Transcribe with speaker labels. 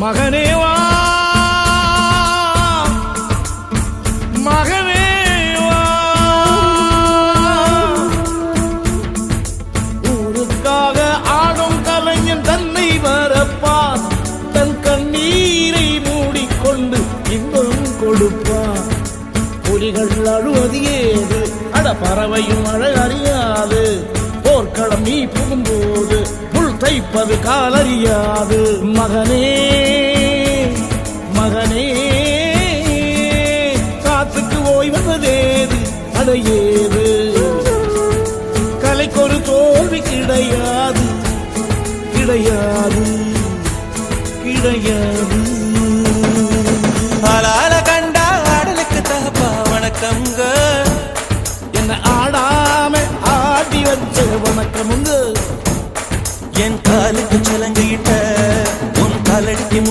Speaker 1: மகனே வா. மகனே வா. ஊருக்காக ஆடும் கலைஞன் தன்னை வரப்பான் தன் கண்ணீரை மூடிக்கொண்டு இன்பம் கொடுப்பான் புலிகள் அழுவது ஏது? அட பறவையும் அழ அறியாது. போர்க்களம் நீ புகும்போது முள் தைப்பது காலறியாது. மகனே காத்துக்கு ஓய்வதேது அடையேது. கலைக்கொரு தோல்வி கிடையாது. கிடையாது. கிடையாது.
Speaker 2: ஆளால கண்டா ஆடலுக்கு தகப்பா வணக்கம்ங்க.
Speaker 1: என்ன ஆடாம ஆடி வச்ச வணக்கமுங்க.
Speaker 2: என் காலுக்கு சலங்கையிட்ட உன் காலடிக்கு